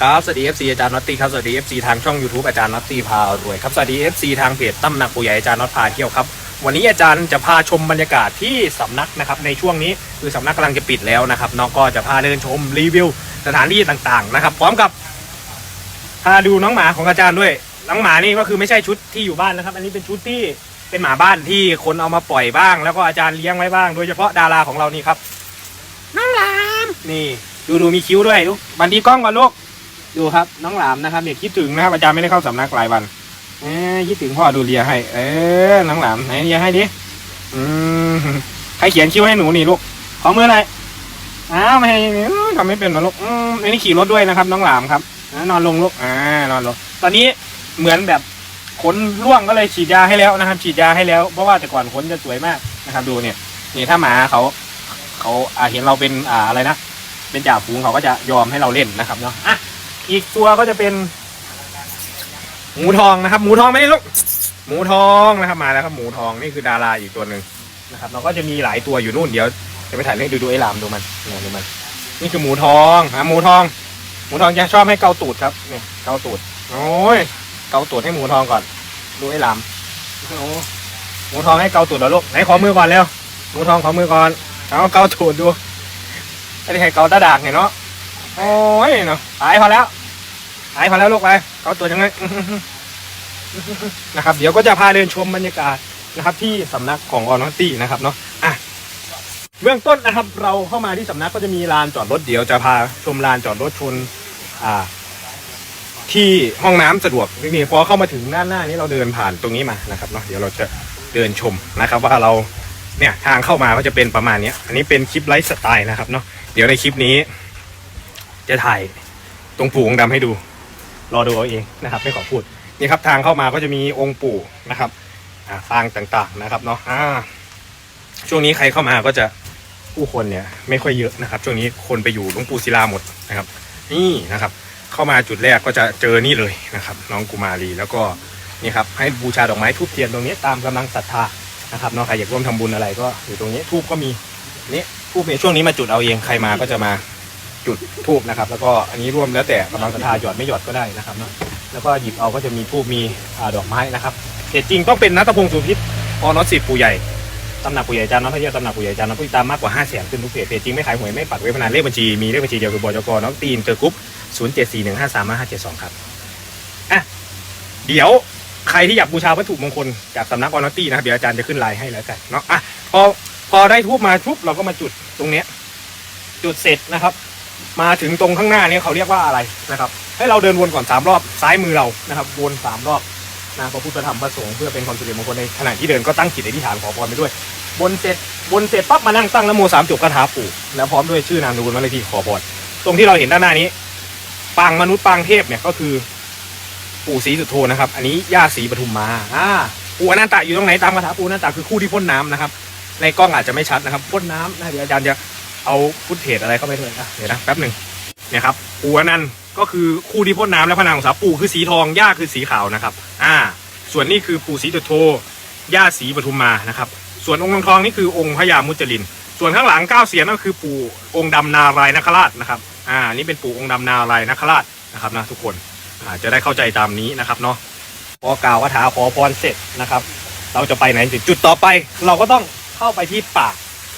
ครับสวัสดี FC อาจารย์น็อตตี้ครับสวัสดี FC ทางช่อง YouTube อาจารย์น็อตตี้พารวยครับสวัสดี FC ทางเพจตั้มหนักปู่ใหญ่อาจารย์น็อตพาเที่ยวครับวันนี้อาจารย์จะพาชมบรรยากาศที่สำนักนะครับในช่วงนี้คือสำนักกำลังจะปิดแล้วนะครับน้องก็จะพาเดินชมรีวิวสถานที่ต่างๆนะครับพร้อมกับพาดูน้องหมาของอาจารย์ด้วยน้องหมานี่ก็คือไม่ใช่ชุดที่อยู่บ้านนะครับ อันนี้เป็นชุดที่เป็นหมาบ้านที่คนเอามาปล่อยบ้าง แล้วก็อาจารย์เลี้ยงไว้บ้าง โดยเฉพาะดาราของเรานี่ครับน้องหลามนี่ดูดูมีคิ้วด้วยดูบันดีกล้องก่อนลูก ดูครับน้องหลามนะครับเนี่ยคิดถึงนะครับอาจารย์ไม่ได้เข้าสำนักหลายวันเอ้ยคิดถึงพ่อดูเลียให้ เออน้องหลามไหนเลียให้ดิอืมใครเขียนคิ้วให้หนูนี่ลูกของมือหน่อยอ้าวไม่ให้ทำไม่เป็นหรอลูกอืมอันนี้ขี่รถด้วยนะครับ น้องหลามครับนอนลงลูกอ่านอนลงตอนนี้เหมือนแบบขนร่วงก็เลยฉีดยาให้แล้วนะครับ ฉีดยาให้แล้วเพราะว่าแต่ก่อนขนจะสวยมากนะครับ ดูเนี่ยนี่ถ้าหมาเขาเขาอาเห็นเราเป็นอ่าอะไรนะเป็นจ่าฝูงเขาก็จะยอมให้เราเล่นนะครับเนาะอะ อีกตัวก็จะเป็น หมูทองนะครับ หมูทองไม่ได้ลูกหมูทองนะครับมาแล้วครับหมูทองนี่คือดาราอีกตัวหนึ่งนะครับ เราก็จะมีหลายตัวอยู่นู่นเดี๋ยวจะไปถ่ายให้ดูดูไอ้ลามดูมันเนี่ยดูมัน นี่คือหมูทองอะหมูทอง หมูทองจะชอบให้เกาตูดครับเนี่ยเกาตูดโอ้ยเกาตูดให้หมูทองก่อน ดูไอ้ลามโอ้หมูทองให้เกาตูดเหรอลูกไหนขอมือก่อนเร็วหมูทองขอมือก่อนเอาเกาตูดดูไม่ได้ให้เกาตาดากเนี่ยเนาะ โอ้ยเนาะตายพอแล้วตายพอแล้วลูกไปเขาตัวยังไงนะครับ เดี๋ยวก็จะพาเดินชมบรรยากาศนะครับ ที่สำนักของออนอตี้นะครับเนาะอะเบื้องต้นนะครับ เราเข้ามาที่สำนักก็จะมีลานจอดรถเดี๋ยวจะพาชมลานจอดรถชน อ่า ที่ห้องน้ำสะดวกนี่พอเข้ามาถึงด้านหน้านี้เราเดินผ่านตรงนี้มานะครับเนาะเดี๋ยวเราจะเดินชมนะครับ ว่าเราเนี่ยทางเข้ามาก็จะเป็นประมาณนี้อันนี้เป็นคลิปไลฟ์สไตล์นะครับเนาะเดี๋ยวในคลิปนี้ จะถ่ายตรงปู่องค์ดำให้ดู รอดูเอาเองนะครับ ไม่ขอพูดนี่ครับทางเข้ามาก็จะมีองค์ปู่นะครับฟางต่างๆนะครับเนาะช่วงนี้ใครเข้ามาก็จะผู้คนเนี่ยไม่ค่อยเยอะนะครับ ช่วงนี้คนไปอยู่หลวงปู่ศิลาหมดนะครับ นี่นะครับ เข้ามาจุดแรกก็จะเจอนี่เลยนะครับ น้องกุมารีแล้วก็นี่ครับให้บูชาดอกไม้ทูบเทียนตรงนี้ตามกำลังศรัทธานะครับเนาะใครอยากร่วมทำบุญอะไรก็อยู่ตรงนี้ทูบก็มีนี่ทูบในช่วงนี้มาจุดเอาเองใครมาก็จะมา จุดทูบนะครับ แล้วก็อันนี้ร่วมแล้วแต่กำลังศรัทธาหยอดไม่หยอดก็ได้นะครับเนาะแล้วก็หยิบเอาก็จะมีทูบมีอ่าดอกไม้นะครับเหตุจริงต้องเป็นนัทพงศ์สุพิษออนอสิทธิ์ปู่ใหญ่ตำหนักปู่ใหญ่จานน้องพระเจ้าตำหนักปู่ใหญ่จานน้องผู้ติดตามมากกว่า5 0 0 0 0 0ขึ้นทุกเพจเพจจริงไม่ขายหวยไม่ปักเว็บพนันเลขบัญชีมีเลขบัญชีเดียวคือบจกน้องตีนเจอกรุ๊ป0 7 4 1 5 3 5 5 7 2ครับอะเดี๋ยวใครที่อยากบูชาวัตถุมงคลจากสำนักออนอตี้นะครับเดี๋ยวอาจารย์จะขึ้นไลน์ให้แล้วกันเนาะอะพอพอได้ทูบมาทุบเราก็มาจุดตรงเนี้ยจุดเสร็จนะครับ มาถึงตรงข้างหน้านี้เขาเรียกว่าอะไรนะครับ ให้เราเดินวนก่อนสามรอบซ้ายมือเรานะครับ วนสามรอบนะพระพุทธธรรมพระสงฆ์เพื่อเป็นความสิริมงคลในขณะที่เดินก็ตั้งจิตอธิษฐานขอพรไปด้วยบนเสร็จบนเสร็จปั๊บมานั่งตั้งนะโมสามจบคาถาปู่แล้วพร้อมด้วยชื่อนามสกุลวันเลขที่ขอพรตรงที่เราเห็นด้านหน้านี้ ปางมนุษย์ปางเทพเนี่ยก็คือ ปู่ศรีสุโธนะครับ อันนี้ย่าศรีปทุมมาอ่าปู่อนันตะอยู่ตรงไหนตามคาถาปู่อนันตะคือคู่ที่พ่นน้ำนะครับ ในกล้องอาจจะไม่ชัดนะครับพ่นน้ำนะเดี๋ยวอาจารย์จะ เอาฟุตเทจอะไรเข้าไปด้วยนะเดี๋ยวนะแป๊บหนึ่งเนี่ยครับปู่อนันต์ก็คือคู่ที่พ่นน้ำและพนางของสาปูคือสีทองย่าคือสีขาวนะครับ อ่า ส่วนนี้คือปู่ศรีจุโธย่าศรีปทุมมานะครับ ส่วนองค์ทองทองนี่คือองค์พญามุจลิน ส่วนข้างหลังเก้าเสียนก็คือปู่องค์ดำนารายนคราชนะครับ อ่า นี่เป็นปู่องค์ดำนารายนคราชนะครับนะทุกคนอ่าจะได้เข้าใจตามนี้นะครับเนาะพอกล่าวคาถาขอพรเสร็จนะครับ เราจะไปไหนจุดต่อไป เราก็ต้องเข้าไปที่ป่า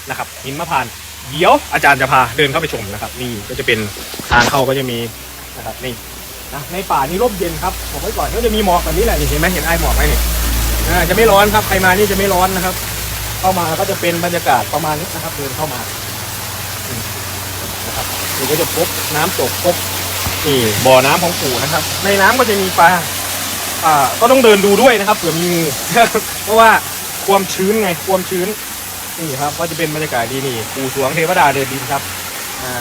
นะครับหินมะพร้าน เดี๋ยวอาจารย์จะพาเดินเข้าไปชมนะครับ นี่ก็จะเป็นทางเข้าก็จะมีนะครับนี่นะในป่านี่ร่มเย็นครับบอกไว้ก่อนก็จะมีหมอกแบบนี้แหละนี่เห็นไหมเห็นไอ้หมอกไหมนี่อ่าจะไม่ร้อนครับใครมานี่จะไม่ร้อนนะครับ เข้ามาก็จะเป็นบรรยากาศประมาณนี้นะครับ เดินเข้ามานะครับนี่ก็จะพบน้ำตกพบนี่บ่อน้ำของปู่นะครับ ในน้ำก็จะมีปลาอ่าก็ต้องเดินดูด้วยนะครับเผื่อมีงูเพราะว่าความชื้นไงความชื้น นี่ครับก็จะเป็นบรรยากาศดีนี่ปู่สวงเทวดาเดินดินครับอ่า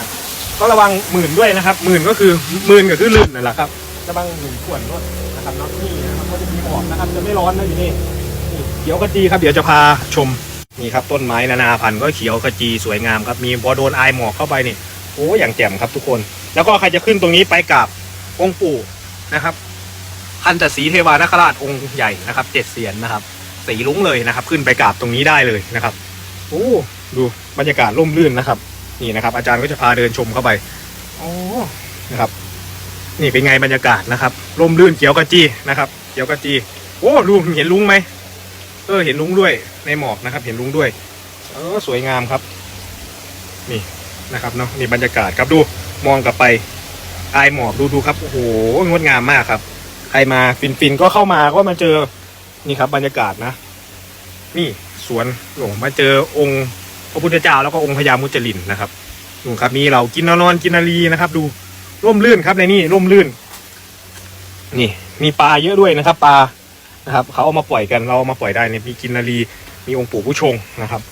ก็ระวังหมื่นด้วยนะครับหมื่นก็คือหมื่นก็คือลื่นนั่นแหละครับระวังหมื่นขวนด้วยนะครับเนาะนี่นะครับก็จะมีหมอกนะครับจะไม่ร้อนนะอยู่นี่นี่เขียวขจีครับเดี๋ยวจะพาชมนี่ครับต้นไม้นานาพันธุ์ก็เขียวขจีสวยงามครับมีพอโดนไอหมอกเข้าไปนี่โอ้อย่างแจ่มครับทุกคน แล้วก็ใครจะขึ้นตรงนี้ไปกราบองค์ปู่นะครับพันตสีเทวานคราชองค์ใหญ่นะครับเจ็ดเสียนนะครับสีลุ้งเลยนะครับ ขึ้นไปกราบตรงนี้ได้เลยนะครับ โอ้ดูบรรยากาศร่มรื่นนะครับ นี่นะครับ อาจารย์ก็จะพาเดินชมเข้าไปโอ้นะครับ นี่เป็นไงบรรยากาศนะครับร่มรื่นเขียวกระจีนะครับเขียวกระจีโอ้ลุงเห็นลุงไหมเออเห็นลุงด้วยในหมอกนะครับ เห็นลุงด้วยเออสวยงามครับ นี่นะครับเนาะนี่บรรยากาศครับดูมองกลับไปอายหมอกดูดูครับโอ้โหงดงามมากครับ ใครมาฟินฟินก็เข้ามาก็มาเจอนี่ครับบรรยากาศนะ นี่ สวนหลวงมาเจอองค์พระพุทธเจ้าแล้วก็องค์พญามุจลินนะครับดูครับมีเรากินนอนกินนารีนะครับ ดูร่มรื่นครับในนี่ร่มรื่น นี่ มีปลาเยอะด้วยนะครับปลานะครับเขาเอามาปล่อยกันเราเอามาปล่อยได้เนี่ยมีกินนารีมีองค์ปู่ผู้ชงนะครับ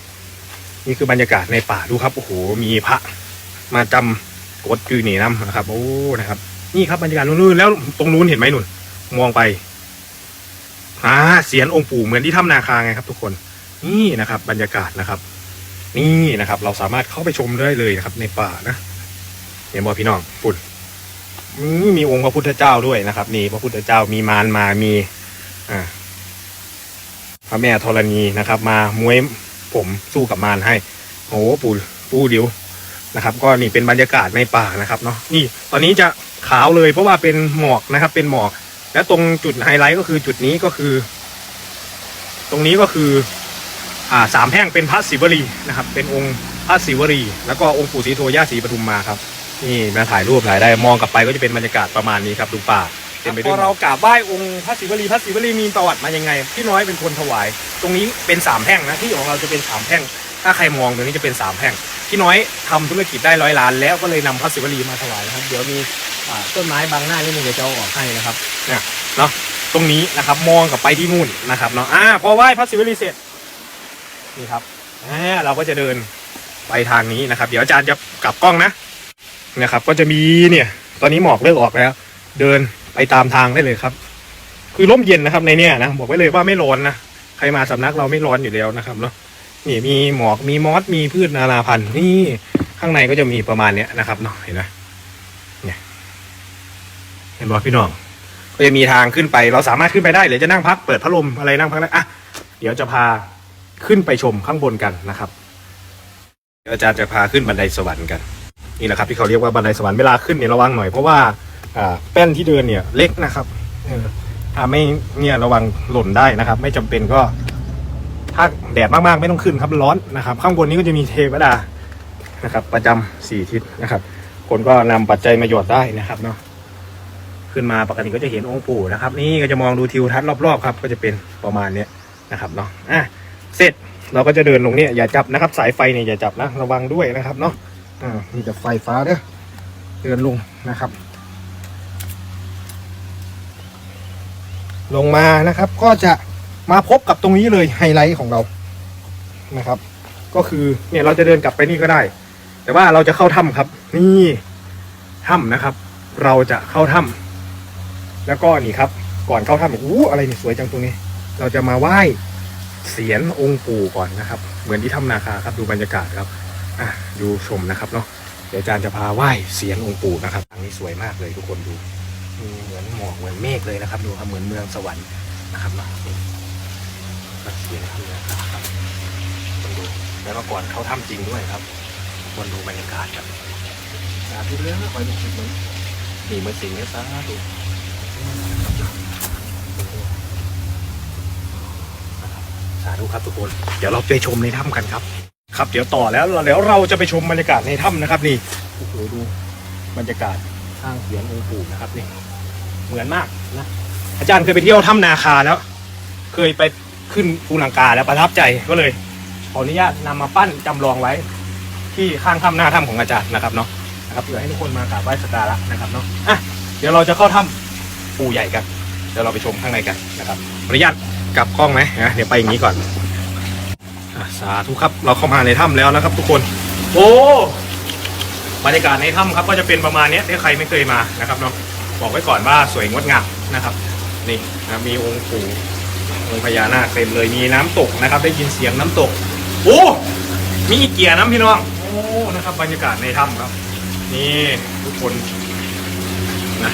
นี่คือบรรยากาศในป่าดูครับโอ้โหมีพระมาจำกดจือหนีน้ำนะครับ โอ้นะครับ นี่ครับบรรยากาศนู่นแล้วตรงนู้นเห็นไหมนุ่นมองไปอ่าเสียนองค์ปู่เหมือนที่ถ้ำนาคาไงครับ ทุกคน นี่นะครับ บรรยากาศนะครับ นี่นะครับ เราสามารถเข้าไปชมได้เลยนะครับ ในป่านะเห็นบ่พี่น้องปุ่นนี่มีองค์พระพุทธเจ้าด้วยนะครับนี่พระพุทธเจ้ามีมารมามี อ่าพระแม่ธรณีนะครับ มามวยผมสู้กับมารให้โอ้โหปูปูเดียวนะครับ ก็นี่เป็นบรรยากาศในป่านะครับเนาะนี่ ตอนนี้จะขาวเลยเพราะว่าเป็นหมอกนะครับ เป็นหมอก และตรงจุดไฮไลท์ก็คือจุดนี้ก็คือ ตรงนี้ก็คือ สามแพร่งเป็นพระศิวลีนะครับ เป็นองค์พระศิวลีแล้วก็องค์ปู่ศรีโทย่าศรีปทุมมาครับนี่มาถ่ายรูปถ่ายได้มองกลับไปก็จะเป็นบรรยากาศประมาณนี้ครับดูป่าเต็มไปด้วยพอเรากราบไหว้องค์พระศิวลีพระศิวลีมีประวัติมายังไงพี่น้อยเป็นคนถวาย ตรงนี้เป็นสามแพร่งนะที่ของเราจะเป็นสามแพร่งถ้าใครมองตรงนี้จะเป็นสามแพร่งพี่น้อยทำธุรกิจได้ร้อยล้าน แล้วก็เลยนำพระศิวลีมาถวายนะครับเดี๋ยวมีอ่าต้นไม้บางหน้านี่นึงเดี๋ยวจะเอาออกให้นะครับเนี่ยเนาะตรงนี้นะครับมองกลับไปที่นู่นนะครับเนาะอ่าพอไหว้พระศิวลีเสร็จ นี่ครับอ่าเราก็จะเดินไปทางนี้นะครับ เดี๋ยวอาจารย์จะกลับกล้องนะนะครับ ก็จะมีเนี่ย ตอนนี้หมอกเลิกออกแล้ว เดินไปตามทางได้เลยครับ คือร่มเย็นนะครับในเนี้ยนะบอกไว้เลยว่าไม่ร้อนนะใครมาสำนักเราไม่ร้อนอยู่แล้วนะครับเนาะนี่มีหมอกมีมอสมีพืชนานาพันธุ์นี่ข้างในก็จะมีประมาณเนี้ยนะครับเนาะเห็นไหมเนี่ยเห็นบอกพี่น้องก็จะมีทางขึ้นไป เราสามารถขึ้นไปได้หรือจะนั่งพักเปิดพัดลมอะไรนั่งพักได้อะเดี๋ยวจะพา ขึ้นไปชมข้างบนกันนะครับอาจารย์จะพาขึ้นบันไดสวรรค์กันนี่แหละครับที่เขาเรียกว่าบันไดสวรรค์เวลาขึ้นเนี่ยระวังหน่อยเพราะว่าแป้นที่เดินเนี่ยเล็กนะครับถ้าไม่เนี่ยระวังหล่นได้นะครับ ไม่จำเป็นก็ถ้าแดดมากๆไม่ต้องขึ้นครับร้อนนะครับ ข้างบนนี้ก็จะมีเทวดานะครับ ประจำสี่ทิศนะครับ คนก็นำปัจจัยมาหยอดได้นะครับเนาะขึ้นมาปกติก็จะเห็นองค์ปู่นะครับ นี่ก็จะมองดูทิวทัศน์รอบๆครับ ก็จะเป็นประมาณเนี้ยนะครับเนาะอะ เสร็จเราก็จะเดินลงเนี่ยอย่าจับนะครับ สายไฟเนี่ยอย่าจับนะระวังด้วยนะครับเนาะอ่ามีแต่ไฟฟ้าเด้อเดินลงนะครับ ลงมานะครับก็จะมาพบกับตรงนี้เลยไฮไลท์ของเรานะครับ ก็คือเนี่ยเราจะเดินกลับไปนี่ก็ได้ แต่ว่าเราจะเข้าถ้ำครับ นี่ถ้ำนะครับ เราจะเข้าถ้ำแล้วก็นี่ครับ ก่อนเข้าถ้ำอู้อะไรนี่สวยจังตรงนี้ เราจะมาไหว้ เสียนองค์ปู่ก่อนนะครับ เหมือนที่ถ้ำนาคาครับดูบรรยากาศครับอะดูชมนะครับเนาะเดี๋ยวอาจารย์จะพาไหว้เสียนองค์ปู่นะครับอันนี้สวยมากเลยทุกคนดูมีเหมือนหมอกเหมือนเมฆเลยนะครับ ดูครับเหมือนเมืองสวรรค์นะครับเนาะนี่ก็เสียนถ้ำนาคาครับคนดูแล้วเมื่อก่อนเขาถ้ำจริงด้วยครับคนดูบรรยากาศครับสาธุเรื่องคอยดูคลิปมันนี่เหมือนสิ่งนี้สาธุ สาธุครับทุกคน เดี๋ยวเราไปชมในถ้ำกันครับ ครับ เดี๋ยวต่อแล้วเดี๋ยวเราจะไปชมบรรยากาศในถ้ำนะครับนี่โอ้โหดูบรรยากาศข้างเสียงองค์ปู่นะครับนี่เหมือนมากนะอาจารย์เคยไปเที่ยวถ้ำนาคาแล้ว เคยไปขึ้นภูลังกาแล้วประทับใจก็เลยขออนุญาตนำมาปั้นจำลองไว้ ที่ข้างถ้ำหน้าถ้ำของอาจารย์นะครับเนาะนะครับเพื่อให้ทุกคนมากราบไหว้สักการะนะครับเนาะอะเดี๋ยวเราจะเข้าถ้ำปู่ใหญ่กันเดี๋ยวเราไปชมข้างในกันนะครับอนุญาต กลับกล้องไหมนะเดี๋ยวไปอย่างนี้ก่อนอะสาธุครับ เราเข้ามาในถ้ำแล้วนะครับ ทุกคน โอ้บรรยากาศในถ้ำครับ ก็จะเป็นประมาณเนี้ยถ้าใครไม่เคยมานะครับเนาะบอกไว้ก่อนว่าสวยงดงามนะครับ นี่นะมีองค์ปู่องค์พญานาคเต็มเลยมีน้ำตกนะครับ ได้ยินเสียงน้ำตก โอ้มีอีเกียน้ำพี่น้องโอ้นะครับ บรรยากาศในถ้ำครับ นี่ทุกคนนะ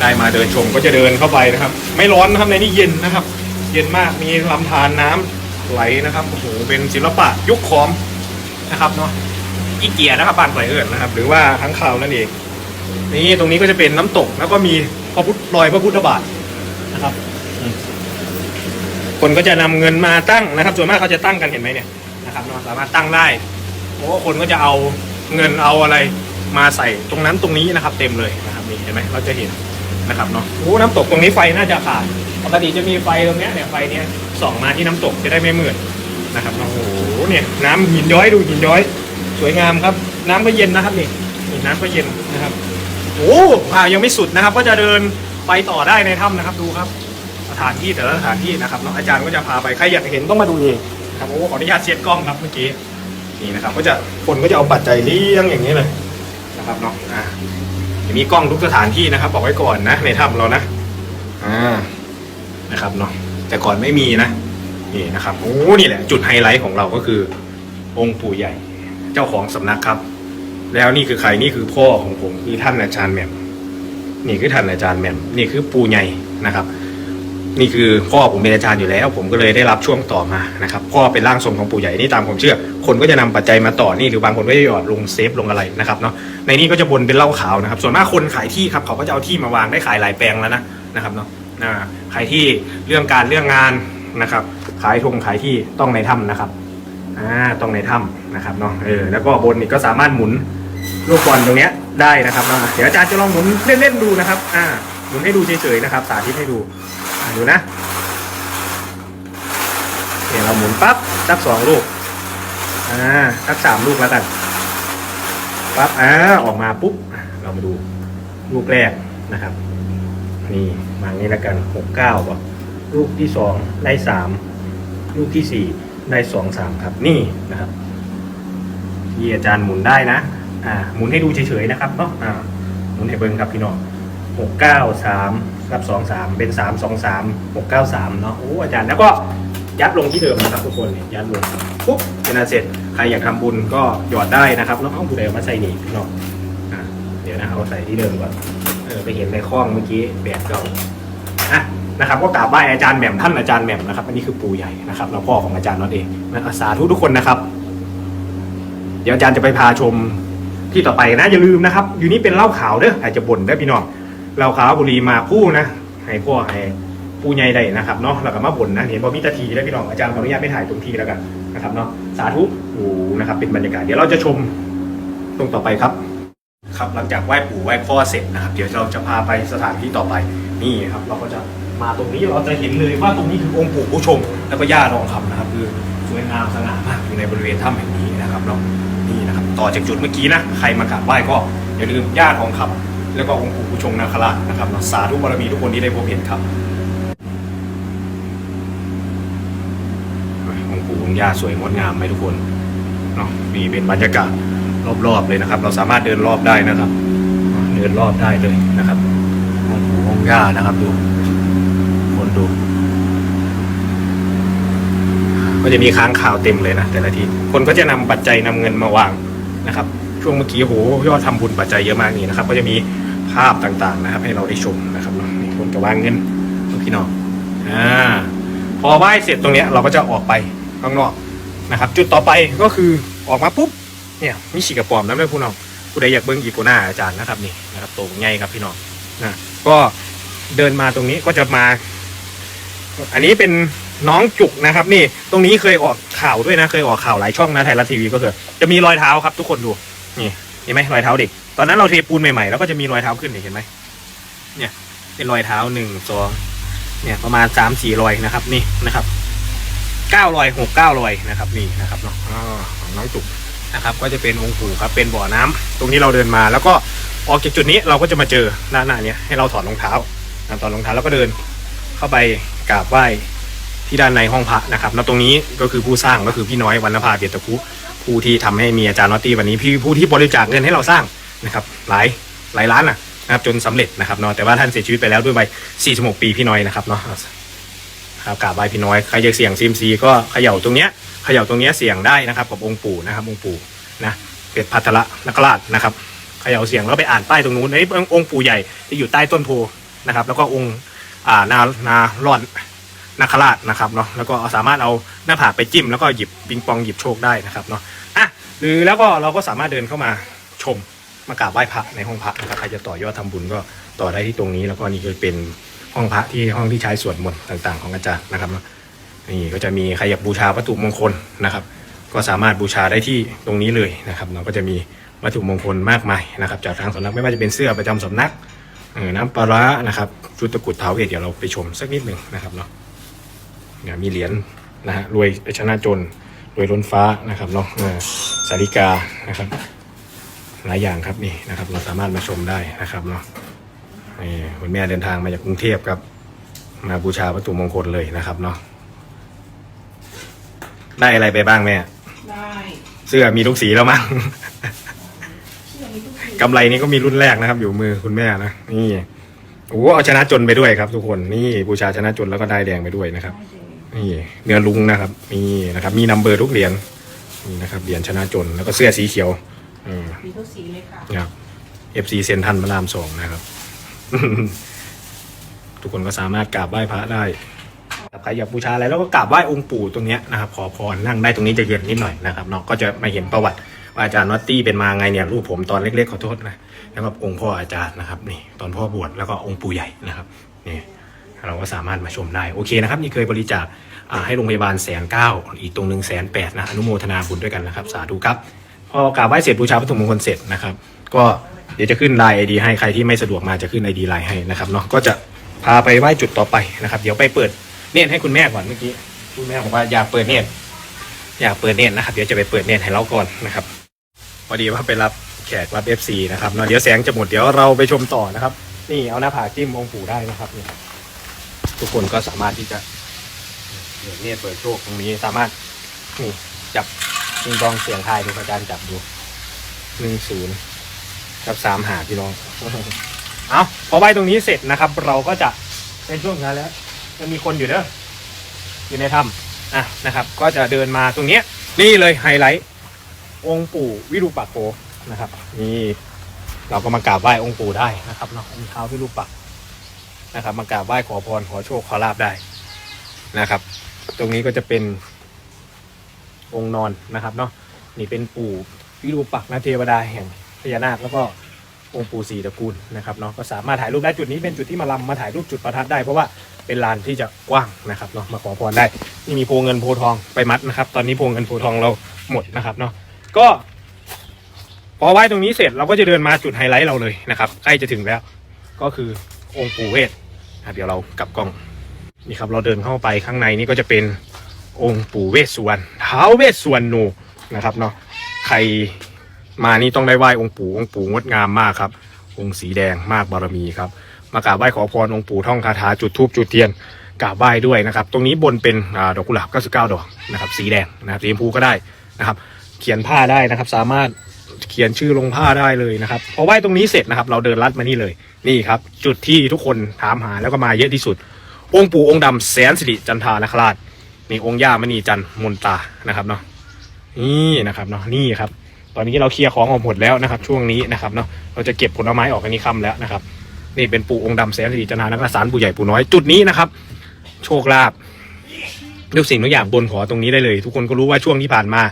ได้มาเดินชมก็จะเดินเข้าไปนะครับ ไม่ร้อนนะครับในนี้เย็นนะครับ เย็นมากมีลำธารน้ำไหลนะครับโอ้โหเป็นศิลปะยุคขอมนะครับเนาะอีเกียนะครับบ้านไหลเอิญนะครับ หรือว่าทั้งข่าวนั่นเองนี่ตรงนี้ก็จะเป็นน้ำตกแล้วก็มีพระพุทธรอยพระพุทธบาทนะครับ คนก็จะนำเงินมาตั้งนะครับ ส่วนมากเขาจะตั้งกันเห็นไหมเนี่ยนะครับเนาะสามารถตั้งได้เพราะว่าคนก็จะเอาเงินเอาอะไรมาใส่ตรงนั้นตรงนี้นะครับ เต็มเลยนะครับนี่เห็นไหมเราจะเห็น นะครับเนาะโอ้น้ำตกตรงนี้ไฟน่าจะขาดปกติจะมีไฟตรงเนี้ยเนี่ยไฟเนี้ยส่องมาที่น้ำตกจะได้ไม่มืดนะครับเนาะโอ้โหเนี่ยน้ำหินย้อยดูหินย้อย สวยงามครับ น้ำก็เย็นนะครับนี่นี่น้ำก็เย็นนะครับโอ้อ่ายังไม่สุดนะครับ ก็จะเดินไปต่อได้ในถ้ำนะครับดูครับ สถานที่แต่ละสถานที่นะครับน้องอาจารย์ก็จะพาไปใครอยากเห็นต้องมาดูเองครับโอ้ขออนุญาตเช็ดกล้องครับเมื่อกี้นี่นะครับ ก็จะคนก็จะเอาปัจจัยเลี้ยงอย่างนี้เลยนะครับเนาะอ่า มีกล้องทุกสถานที่นะครับ บอกไว้ก่อนนะ ในถ้ำเรานะอ่านะครับเนาะแต่ก่อนไม่มีนะนี่นะครับโอ้นี่แหละ จุดไฮไลท์ของเราก็คือ องค์ปู่ใหญ่ เจ้าของสำนักครับ แล้วนี่คือใครนี่คือพ่อของผมคือท่านอาจารย์แหม่มนี่คือท่านอาจารย์แหม่มนี่คือปู่ใหญ่นะครับ นี่คือพ่อผมเป็นอาจารย์อยู่แล้ว ผมก็เลยได้รับช่วงต่อมานะครับพ่อเป็นร่างทรงของปู่ใหญ่นี่ตามผมเชื่อ คนก็จะนำปัจจัยมาต่อนี่หรือบางคนก็จะหยอดลงเซฟลงอะไรนะครับเนาะในนี้ก็จะบนเป็นเหล้าขาวนะครับส่วนมากคนขายที่ครับเขาก็จะเอาที่มาวางได้ขายหลายแปลงแล้วนะนะครับเนาะอ่าขายที่เรื่องการเรื่องงานนะครับ ขายทงขายที่ต้องในถ้ำนะครับอ่าต้องในถ้ำนะครับเนาะเออแล้วก็บนนี่ก็สามารถหมุนลูกบอลตรงเนี้ยได้นะครับเนาะเดี๋ยวอาจารย์จะลองหมุนเล่นๆดูนะครับอ่าหมุนให้ดูเฉยๆนะครับ สาธิตให้ดู ดูนะเนี่ยวเราหมุนปั๊บสักสองลูก อ่าสักสามลูกแล้วกัน ปั๊บ อ่า ออกมาปุ๊บ เรามาดูลูกแรกนะครับ นี่มางนี้แล้วกันหกเก้าป่ะลูกที่สองได้สามลูกที่สี่ได้สองสามครับ นี่นะครับที่อาจารย์หมุนได้นะ อ่า หมุนให้ดูเฉยๆนะครับเนาะ อ่า หมุนให้เบิ้งครับพี่น้องหกเก้าสาม กับสองสามเป็นสามสองสามหกเก้าสามเนาะโอ้อาจารย์ แล้วก็ยัดลงที่เดิมนะครับทุกคนเนี่ยยัดลงปุ๊บเป็นอันเสร็จ ใครอยากทำบุญก็หยอดได้นะครับแล้วเอาบุญเอามาใส่หนี่พี่น้องอ่าเดี๋ยวนะเอาใส่ที่เดิมก่อนเออไปเห็นในคล้องเมื่อกี้แบบเก่าอะนะครับก็กราบไหว้อาจารย์แหม่มท่านอาจารย์แหม่มนะครับอันนี้คือปู่ใหญ่นะครับแล้วพ่อของอาจารย์นั่นเองนะสาธุทุกคนนะครับ เดี๋ยวอาจารย์จะไปพาชมที่ต่อไปนะอย่าลืมนะครับ อยู่นี่เป็นเล้าข่าวเด้ออาจจะบ่นได้พี่น้อง เหล้าขาวบุรีมาคู่นะให้พ่อให้ปู่ใหญ่ได้นะครับเนาะแล้วก็มาบ่นนะเห็นบอมิตรทีแล้วพี่น้องอาจารย์ขออนุญาตไม่ถ่ายตรงทีแล้วกันนะครับเนาะสาธุโอ้นะครับเป็นบรรยากาศเดี๋ยวเราจะชมตรงต่อไปครับ ครับหลังจากไหว้ปู่ไหว้พ่อเสร็จนะครับ เดี๋ยวเราจะพาไปสถานที่ต่อไปนี่ครับ เราก็จะมาตรงนี้เราจะเห็นเลยว่าตรงนี้คือองค์ปู่ผู้ชม แล้วก็ย่าทองคำนะครับคือสวยงามสง่ามากอยู่ในบริเวณถ้ำแห่งนี้นะครับเนาะนี่นะครับ ต่อจากจุดเมื่อกี้นะใครมากราบไหว้ก็อย่าลืมย่าทองคำ แล้วก็องค์ปู่ผู้ชมนาคราชนะครับเนาสาธุบารมีทุกคนที่ได้พบเห็นครับองค์ปู่องค์ย่าสวยงดงามไหมทุกคนเนาะนี่เป็นบรรยากาศรอบๆเลยนะครับ เราสามารถเดินรอบได้นะครับ เดินรอบได้เลยนะครับห้องปู่ห้องย่านะครับดูคนดูก็จะมีค้างข่าวเต็มเลยนะแต่ละทีคนก็จะนำปัจจัยนำเงินมาวางนะครับ ช่วงเมื่อกี้โหยอดทำบุญปัจจัยเยอะมากนี่นะครับ ก็จะมีภาพต่างๆนะครับ ให้เราได้ชมนะครับเนาะนี่คนก็วางเงินพี่น้องอ่าพอไหว้เสร็จตรงเนี้ยเราก็จะออกไปข้างนอกนะครับ จุดต่อไปก็คือออกมาปุ๊บเนี่ยมีฉีกกระป๋อมน้ำด้วยผู้น้องผู้ใดอยากเบิ้งอีโกน่าอาจารย์นะครับนี่นะครับโตง่ายครับพี่น้องนะก็เดินมาตรงนี้ก็จะมา อันนี้เป็นน้องจุกนะครับ นี่ตรงนี้เคยออกข่าวด้วยนะ เคยออกข่าวหลายช่องนะไทยรัฐทีวีก็คือจะมีรอยเท้าครับทุกคนดู นี่เห็นไหมรอยเท้าเด็ก ตอนนั้นเราเทปูนใหม่ๆแล้วก็จะมีรอยเท้าขึ้นนี่เห็นไหมเนี่ย เป็นรอยเท้าหนึ่งสองเนี่ยประมาณสามสี่รอยนะครับ นี่นะครับเก้ารอยหกเก้ารอยนะครับนี่นะครับเนาะอ่าของน้องจุกนะครับ ก็จะเป็นองค์ปู่ครับเป็นบ่อน้ำตรงนี้เราเดินมา แล้วก็ออกจากจุดนี้เราก็จะมาเจอหน้าหน้าเนี้ยให้เราถอดรองเท้านะถอดรองเท้าแล้วก็เดินเข้าไปกราบไหว้ที่ด้านในห้องพระนะครับแล้วตรงนี้ก็คือผู้สร้างก็คือพี่น้อยวรรณภาเบียรตะคุ ผู้ที่ทำให้มีอาจารย์นอตตี้วันนี้พี่ผู้ที่บริจาคเงินให้เราสร้างนะครับหลายหลายล้านนะนะครับจนสำเร็จนะครับเนาะแต่ว่าท่านเสียชีวิตไปแล้วด้วยวัย46 ปีพี่น้อยนะครับเนาะครับกราบไหว้พี่น้อยใครจะเสี่ยงซิมซีก็เขย่าตรงเนี้ยเขย่าตรงเนี้ยเสี่ยงได้นะครับกับองค์ปู่นะครับองค์ปู่นะเป็ดพัทละนคราชนะครับเขย่าเสียงแล้วไปอ่านป้ายตรงนู้นไอ้องค์ปู่ใหญ่ที่อยู่ใต้ต้นโพนะครับแล้วก็องค์อ่านานารอด นาคราชนะครับเนาะแล้วก็สามารถเอาหน้าผากไปจิ้มแล้วก็หยิบปิงปองหยิบโชคได้นะครับเนาะอะหรือแล้วก็เราก็สามารถเดินเข้ามาชมมากราบไหว้พระในห้องพระนะครับใครจะต่อยอดทำบุญก็ต่อได้ที่ตรงนี้ แล้วก็นี่ก็เป็นห้องพระที่ห้องที่ใช้สวดมนต์ต่าง ๆ ของอาจารย์นะครับนี่ก็จะมีใครอยากบูชาวัตถุมงคลนะครับ ก็สามารถบูชาได้ที่ตรงนี้เลยนะครับเราก็จะมีวัตถุมงคลมากมายนะครับจากทางสำนักไม่ว่าจะเป็นเสื้อประจำสำนักน้ำปลาร้านะครับชุดตะกุดเท้าเวทเดี๋ยวเราไปชมสักนิดหนึ่งนะครับเนาะ มีเหรียญนะฮะรวยชนะจนรวยล้นฟ้านะครับเนาะเออสาริกานะครับหลายอย่างครับนี่นะครับ เราสามารถมาชมได้นะครับเนาะนี่คุณแม่เดินทางมาจากกรุงเทพครับมาบูชาวัตถุมงคลเลยนะครับเนาะได้อะไรไปบ้างแม่ได้เสื้อมีทุกสีแล้วมั้งเชื่อมีทุกสิ่งกำไรนี้ก็มีรุ่นแรกนะครับ อยู่มือคุณแม่นะนี่โอ้โหเอาชนะจนไปด้วยครับ ทุกคนนี่บูชาชนะจนแล้วก็ได้แดงไปด้วยนะครับได้เลย นี่เนื้อลุงนะครับนี่นะครับ มีนัมเบอร์ทุกเหรียญนี่นะครับเหรียญชนะจนแล้วก็เสื้อสีเขียวอืมมีทุกสีเลยค่ะครับ FC เซนทันพระรามสองนะครับ ทุกคนก็สามารถกราบไหว้พระได้ใครอยากบูชาอะไรแล้วก็กราบไหว้องค์ปู่ตรงเนี้ยนะครับขอพรนั่งได้ตรงนี้จะเย็นนิดหน่อยนะครับเนาะก็จะมาเห็นประวัติว่าอาจารย์วัตตี้เป็นมาไงเนี่ยรูปผมตอนเล็กๆขอโทษนะแล้วก็องค์พ่ออาจารย์นะครับนี่ตอนพ่อบวชแล้วก็องค์ปู่ใหญ่นะครับนี่เราก็สามารถมาชมได้โอเคนะครับ นี่เคยบริจาคอ่า ให้โรงพยาบาลแสนเก้าอีกตรงหนึ่งแสนแปดนะอนุโมทนาบุญด้วยกันนะครับ สาธุครับ พอกราบไหว้เสร็จบูชาพระถุมงคลเสร็จนะครับ ก็เดี๋ยวจะขึ้นไลน์ไอดีให้ใครที่ไม่สะดวกมาจะขึ้นไอดีไลน์ให้นะครับเนาะก็จะพาไปไหว้จุดต่อไปนะครับ เดี๋ยวไปเปิดเนตรให้คุณแม่ก่อนเมื่อกี้คุณแม่บอกว่าอยากเปิดเนตรอยากเปิดเนตรนะครับ เดี๋ยวจะไปเปิดเนตรให้เราก่อนนะครับพอดีว่าไปรับแขกรับ FC นะครับเนาะเดี๋ยวแสงจะหมดเดี๋ยวเราไปชมต่อนะครับ นี่เอาหน้าผากจิ้มองค์ปู่ได้นะครับนี่ทุกคนก็สามารถที่จะ เปิดเนตรเปิดโชคตรงนี้สามารถนี่จับจิงบองเสียงทายดูอาจารย์จับดูหนึ่งศูนย์กับสามหาพี่น้อง เอาพอไหวตรงนี้เสร็จนะครับ เราก็จะเป็นช่วงนั้นแล้วจะมีคนอยู่เด้ออยู่ในถ้ำอะนะครับ ก็จะเดินมาตรงเนี้ยนี่เลยไฮไลท์องค์ปู่วิรูปักโกนะครับนี่เราก็มากราบไหว้องค์ปู่ได้นะครับเนาะองค์เท้าวิรูปักนะครับ มากราบไหว้ขอพรขอโชคขอลาบได้นะครับ ตรงนี้ก็จะเป็นองค์นอนนะครับเนาะนี่เป็นปู่วิรูปักนะเทวดาแห่งพญานาคแล้วก็องค์ปู่สีตระกูลนะครับเนาะก็สามารถถ่ายรูปได้จุดนี้เป็นจุดที่มาลำมาถ่ายรูปจุดประทัดได้เพราะว่าเป็นลานที่จะกว้างนะครับเนาะมาขอพรได้นี่มีโพเงินโพทองไปมัดนะครับ ตอนนี้โพเงินโพทองเราหมดนะครับเนาะก็ พอไหว้ตรงนี้เสร็จเราก็จะเดินมาจุดไฮไลท์เราเลยนะครับใกล้จะถึงแล้ว ก็คือองค์ปู่เวทเดี๋ยวเรากลับกล้อง นี่ครับเราเดินเข้าไปข้างในนี่ก็จะเป็นองค์ปู่เวสสุวรรณท้าวเวสสุวรรณนูนะครับเนาะใครมานี่ต้องได้ไหว้องค์ปู่องค์ปู่งดงามมากครับ องค์สีแดงมากบารมีครับ มากราบไหว้ขอพรองค์ปู่ท่องคาถาจุดธูปจุดเทียนกราบไหว้ด้วยนะครับ ตรงนี้บนเป็นอดอกกุหลาบ99 ดอกนะครับ สีแดงนะครับสีชมพูก็ได้นะครับ เขียนผ้าได้นะครับ สามารถเขียนชื่อลงผ้าได้เลยนะครับพอไหว้ตรงนี้เสร็จนะครับ เราเดินลัดมานี่เลย นี่ครับ จุดที่ทุกคนถามหาแล้วก็มาเยอะที่สุด องค์ปู่องค์ดำแสนสิริจันทานคราชนี่องค์ย่ามณีจันมนตานะครับเนาะนี่นะครับเนาะนี่ครับ ตอนนี้เราเคลียร์ของออกหมดแล้วนะครับ ช่วงนี้นะครับเนาะเราจะเก็บผลไม้ออกกันนี้ค่ำแล้วนะครับ นี่เป็นปู่องค์ดำแสนสิริจันทานักสารปู่ใหญ่ปู่น้อยจุดนี้นะครับ โชคลาภทุกสิ่งทุกอย่างบนขอตรงนี้ได้เลย ทุกคนก็รู้ว่าช่วงที่ผ่านมา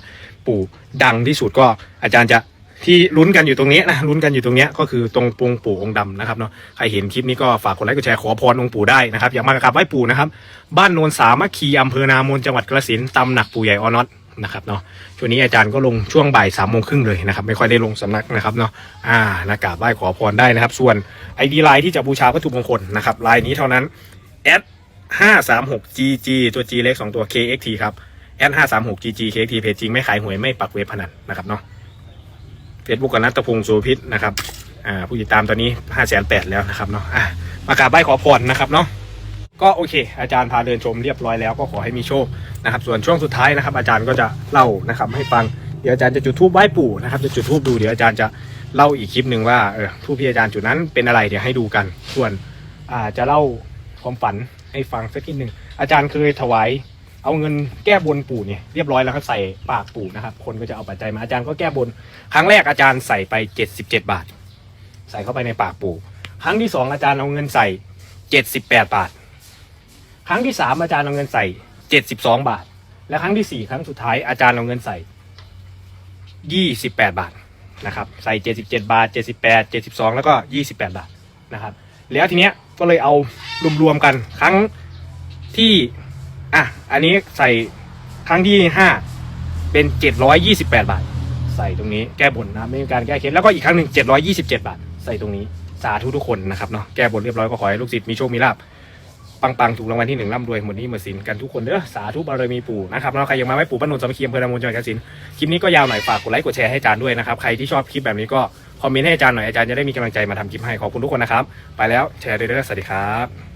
ปู่ดังที่สุดก็อาจารย์จะ ที่ลุ้นกันอยู่ตรงนี้นะลุ้นกันอยู่ตรงนี้ก็คือตรงปงปู่องค์ดำนะครับเนาะใครเห็นคลิปนี้ก็ฝากกดไลค์กดแชร์ขอพรองค์ปู่ได้นะครับอยากมากราบไหว้ปู่นะครับบ้านโนนสามัคคีอำเภอนามนจังหวัดกระสินตำหนักปู่ใหญ่ออนอตนะครับเนาะช่วงนี้อาจารย์ก็ลงช่วงบ่ายสามโมงครึ่งเลยนะครับไม่ค่อยได้ลงสำนักนะครับเนาะอ่านากราบไหว้ขอพรได้นะครับ ส่วนไอดีไลน์ที่จะบูชาวัตถุมงคลนะครับไลน์นี้เท่านั้นแอดห้าสามหก GG ตัว G เลขสองตัว KXT ครับแอดห้าสามหก GG KXT เพจจริงไม่ขายหวยไม่ปักเว็บพนันนะครับเนาะ เฟซบุ๊กกับนัตพงศ์โสพิษนะครับอ่าผู้ติดตามตอนนี้ห้าแสนแปดแล้วนะครับเนาะอ่ามากราบไหว้ขอพรนะครับเนาะก็โอเค อาจารย์พาเดินชมเรียบร้อยแล้วก็ขอให้มีโชคนะครับ ส่วนช่วงสุดท้ายนะครับ อาจารย์ก็จะเล่านะครับ ให้ฟังเดี๋ยวอาจารย์จะจุดทูบไหว้ปู่นะครับจะจุดทูบดูเดี๋ยวอาจารย์จะเล่าอีกคลิปหนึ่งว่าเออทูบที่อาจารย์จุดนั้นเป็นอะไรเดี๋ยวให้ดูกัน ส่วนอ่าจะเล่าความฝันให้ฟังสักทีหนึ่งอาจารย์เคยถวาย เอาเงินแก้บนปู่เนี่ยเรียบร้อยแล้วก็ใส่ปากปู่นะครับ คนก็จะเอาปัจจัยมาอาจารย์ก็แก้บน ครั้งแรกอาจารย์ใส่ไปเจ็ดสิบเจ็ดบาท ใส่เข้าไปในปากปู่ ครั้งที่สองอาจารย์เอาเงินใส่เจ็ดสิบแปดบาท ครั้งที่สามอาจารย์เอาเงินใส่เจ็ดสิบสองบาท และครั้งที่สี่ครั้งสุดท้ายอาจารย์เอาเงินใส่ยี่สิบแปดบาทนะครับใส่ 77 บาท 78 72 แล้วก็ 28 บาทนะครับแล้วทีเนี้ยก็เลยเอารวมๆกันครั้งที่ อะ อันนี้ใส่ครั้งที่5เป็น728บแปดบาท ใส่ตรงนี้แก้บนนะไม่มีการแก้เคล็ดแล้วก็อีกครั้งหนึ่ง727บเจ็ดบาท ใส่ตรงนี้สาธุทุกคนนะครับเนาะแก้บนเรียบร้อยก็ขอให้ลูกศิษย์มีโชคมีลาภปังๆ ถูกรางวัลที่หนึ่งร่ำรวยหมดนี้หมดสินกันทุกคนเด้อสาธุบารมีปู่นะครับแล้วใครยังมาไม่ปู่ป้านุนสามัคคีอำเภอดำมูลจังหวัดกาฬสินคลิปนี้ก็ยาวหน่อยฝากกดไลค์กดแชร์ให้อาจารย์ด้วยนะครับใครที่ชอบคลิปแบบนี้ก็คอมเมนต์ให้อาจารย์หน่อยอาจารย์จะได้มีกำลังใจมาทำคลิปให้ขอบคุณทุกคนนะครับไปแล้วแชร์เด้อสวัสดีครับ